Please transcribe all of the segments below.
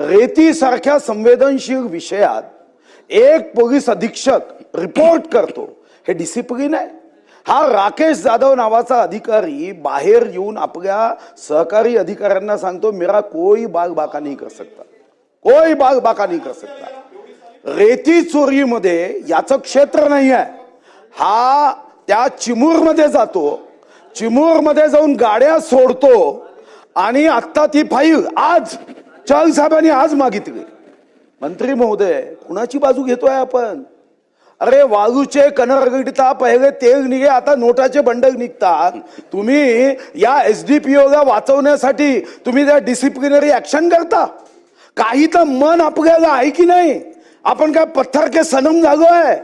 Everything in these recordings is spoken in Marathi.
रेतीसारख्या संवेदनशील विषयात एक पोलीस अधीक्षक रिपोर्ट करतो. हे डिसिप्लिन आहे. हा राकेश जाधव नावाचा अधिकारी बाहेर येऊन आपल्या सहकारी अधिकाऱ्यांना सांगतो मेरा कोई बाग बाका नाही कर सकता. कोई बाग बाका नाही कर सकता. रेती चोरीमध्ये याचं क्षेत्र नाही आहे. हा त्या चिमूरमध्ये जातो. चिमूरमध्ये जाऊन गाड्या सोडतो. आणि आत्ता ती फाईल आज चल साहेबांनी आज मागितली. मंत्री महोदय कुणाची बाजू घेतोय आपण? अरे वाजूचे कनरगडता पहिले तेल निघे आता नोटाचे बंडल निघतात. तुम्ही या एस डी पी ओला वाचवण्यासाठी तुम्ही त्या डिसिप्लिनरी ऍक्शन करता. काही तर मन आपल्याला आहे की नाही? आपण काय पत्थर के सनम झालोय?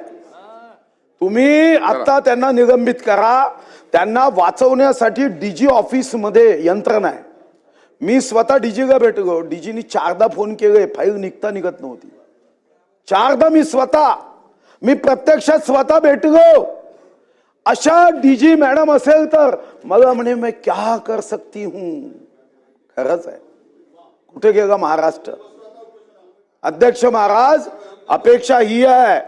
तुम्ही आता त्यांना निलंबित करा. त्यांना वाचवण्यासाठी डीजी ऑफिसमध्ये यंत्रणा आहे. मी स्वतः डीजीला भेटलो डीजीनी चारदा फोन केले फाईल निघता निघत नव्हती. चारदा मी स्वतः मी प्रत्यक्षात स्वतः भेटलो अशा डीजी मॅडम असेल तर मला म्हणे मैं क्या कर सकती हूं? खरंच आहे. कुठे गेला महाराष्ट्र? अध्यक्ष महाराज अपेक्षा ही आहे.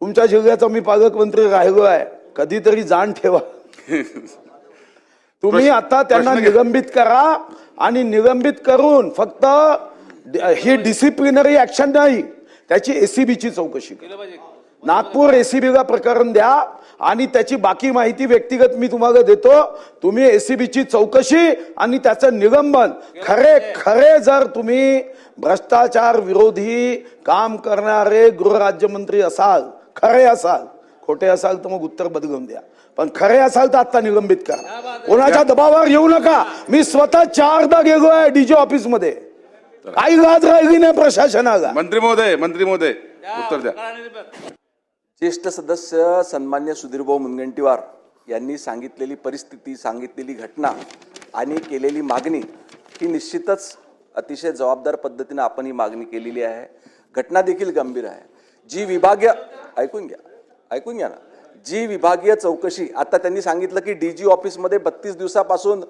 तुमच्या जिल्ह्याचा मी पालकमंत्री राहिलो आहे. कधीतरी जाण ठेवा. तुम्ही आता त्यांना. निलंबित करा आणि निलंबित करून फक्त ही डिसिप्लिनरी ऍक्शन नाही त्याची एसीबीची चौकशी करा. नागपूर एसीबीला प्रकरण द्या आणि त्याची बाकी माहिती व्यक्तिगत मी तुम्हाला देतो. तुम्ही एसीबीची चौकशी आणि त्याचं निलंबन. खरे खरे जर तुम्ही भ्रष्टाचार विरोधी काम करणारे गृहराज्यमंत्री असाल खरे असाल खोटे असाल तर मग उत्तर बदलून द्या. पण खरे असाल तर आता निलंबित करा. कोणाच्या दबावावर येऊ नका. मी स्वतः चारदा गेलो आहे डीजी ऑफिसमध्ये काही लाज राहिली नाही प्रशासनाला. मंत्री महोदय मंत्री महोदय उत्तर द्या. ज्येष्ठ सदस्य सन्मान्य सुधीरभाऊ मुनगंटीवार यांनी सांगितलेली परिस्थिती सांगितलेली घटना आणि केलेली मागणी ही निश्चितच अतिशय जबाबदार पद्धतीने आपण ही मागणी केलेली आहे. घटना देखील गंभीर आहे. जी विभागीय ऐकून घ्या. ऐकून घ्या ना. जी विभागीय चौकशी आता त्यांनी सांगितलं की डी जी ऑफिसमध्ये बत्तीस दिवसापासून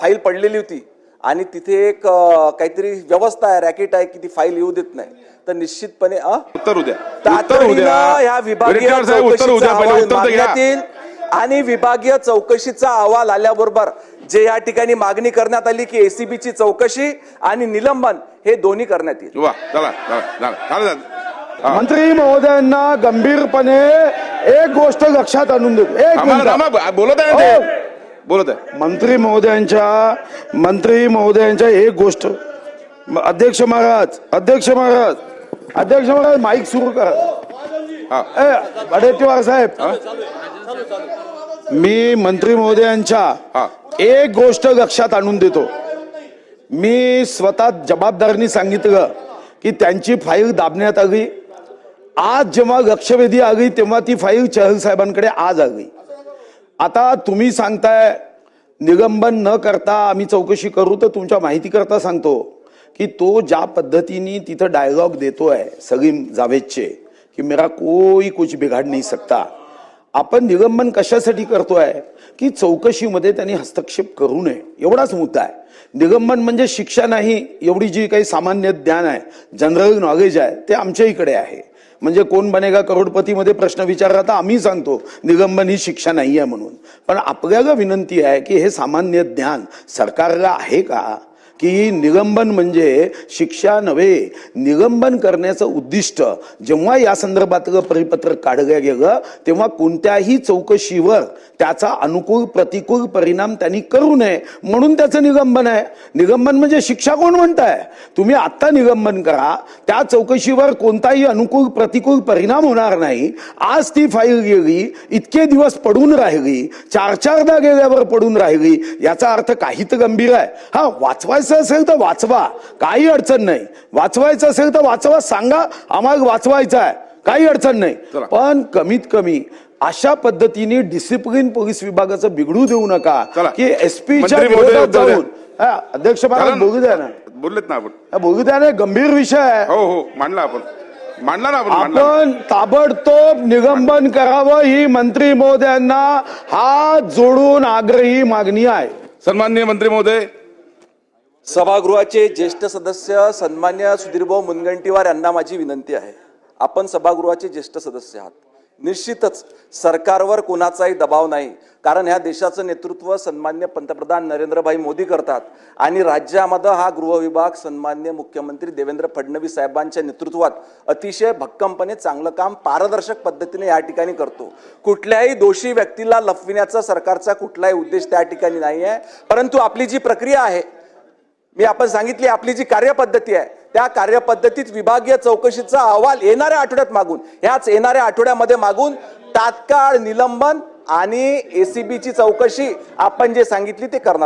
फाईल पडलेली होती आणि तिथे एक काहीतरी व्यवस्था आहे रॅकेट आहे की ती फाईल येऊ देत नाही. तर निश्चितपणे उत्तर उद्या. विभागीय आणि विभागीय चौकशीचा अहवाल आल्याबरोबर जे या ठिकाणी मागणी करण्यात आली की एसीबीची चौकशी आणि निलंबन हे दोन्ही करण्यात येईल. मंत्री महोदयांना गंभीरपणे एक गोष्ट लक्षात आणून देतो. एक मिनिट. बोलत आहे ना ते? बोलत आहे. मंत्री महोदयांच्या मंत्री महोदयांच्या एक गोष्ट. म- अध्यक्ष महाराज अध्यक्ष महाराज अध्यक्ष महाराज माईक सुरू करा. हा. ए वडेट्टीवार साहेब. मी मंत्री हा. महोदयांच्या एक गोष्ट लक्षात आणून देतो. मी स्वतः जबाबदारीने सांगितलं की त्यांची फाईल दाबण्यात आली. आज जेव्हा लक्षवेधी आली तेव्हा ती फाईल चहल साहेबांकडे आज आली आता तुम्ही सांगताय निलंबन न करता आम्ही चौकशी करू तर तुमच्या माहिती करता सांगतो की तो ज्या पद्धतीने तिथं डायलॉग देतोय सलीम जावेदचे की मेरा कोई कुछ बिघाड नाही सकता. आपण निलंबन कशासाठी करतोय की चौकशीमध्ये त्यांनी हस्तक्षेप करू नये. एवढाच मुद्दा आहे. निलंबन म्हणजे शिक्षा नाही एवढी जी काही सामान्य ज्ञान आहे जनरल नॉलेज आहे ते आमच्या इकडे आहे. म्हणजे कोण बनेगा करोडपतीमध्ये प्रश्न विचारला तर आम्ही सांगतो निलंबन ही शिक्षा नाही आहे म्हणून. पण आपल्याला विनंती आहे की हे सामान्य ज्ञान सरकारला आहे का? की निलंबन म्हणजे शिक्षा नव्हे. निलंबन करण्याचं उद्दिष्ट जेव्हा या संदर्भातलं परिपत्रक काढलं गेलं तेव्हा कोणत्याही चौकशीवर त्याचा अनुकूल प्रतिकूल परिणाम त्यांनी करू नये म्हणून त्याचं निलंबन आहे. निलंबन म्हणजे शिक्षा कोण म्हणताय? तुम्ही आत्ता निलंबन करा. त्या चौकशीवर कोणताही अनुकूल प्रतिकूल परिणाम होणार नाही. आज ती फाईल गेली इतके दिवस पडून राहिली चार चारदा गेल्यावर पडून राहिली याचा अर्थ काही तर गंभीर आहे. हा वाचवायचं असेल तर वाचवा. काही अडचण नाही. वाचवायचं असेल तर वाचवा. सांगा आम्हाला वाचवायचं आहे. काही अडचण नाही. पण कमीत कमी अशा पद्धतीने डिसिप्लिन पोलीस विभागाचं बिघडू देऊ नका. की एसपीच्या विरोधात. जाऊन. अध्यक्ष महाराज ना? बोलू द्या ना. बोललेत ना आपण. बोलू द्या ना. गंभीर विषय आहे. हो हो. मांडला आपण. मांडला ना आपण ताबडतोब निलंबन करावं ही मंत्री महोदयांना हात जोडून आग्रही मागणी आहे. सन्माननीय मंत्री महोदय सभागृहाचे ज्येष्ठ सदस्य सन्मान्य सुधीरभाऊ मुनगंटीवार यांना माझी विनंती आहे. आपण सभागृहाचे ज्येष्ठ सदस्य आहात. निश्चितच सरकारवर कोणाचाही दबाव नाही कारण ह्या देशाचं नेतृत्व सन्मान्य पंतप्रधान नरेंद्रभाई मोदी करतात आणि राज्यामध्ये हा गृहविभाग सन्मान्य मुख्यमंत्री देवेंद्र फडणवीस साहेबांच्या नेतृत्वात अतिशय भक्कमपणे चांगलं काम पारदर्शक पद्धतीने या ठिकाणी करतो. कुठल्याही दोषी व्यक्तीला लपविण्याचा सरकारचा कुठलाही उद्देश त्या ठिकाणी नाही आहे परंतु आपली जी प्रक्रिया आहे मी आपण सांगितली आपली जी कार्यपद्धती आहे त्या कार्यपद्धतीत विभागीय चौकशीचा अहवाल येणाऱ्या आठवड्यात मागून ह्याच येणाऱ्या आठवड्यामध्ये मागून तात्काळ निलंबन आणि एसीबीची चौकशी आपण जे सांगितली ते करणार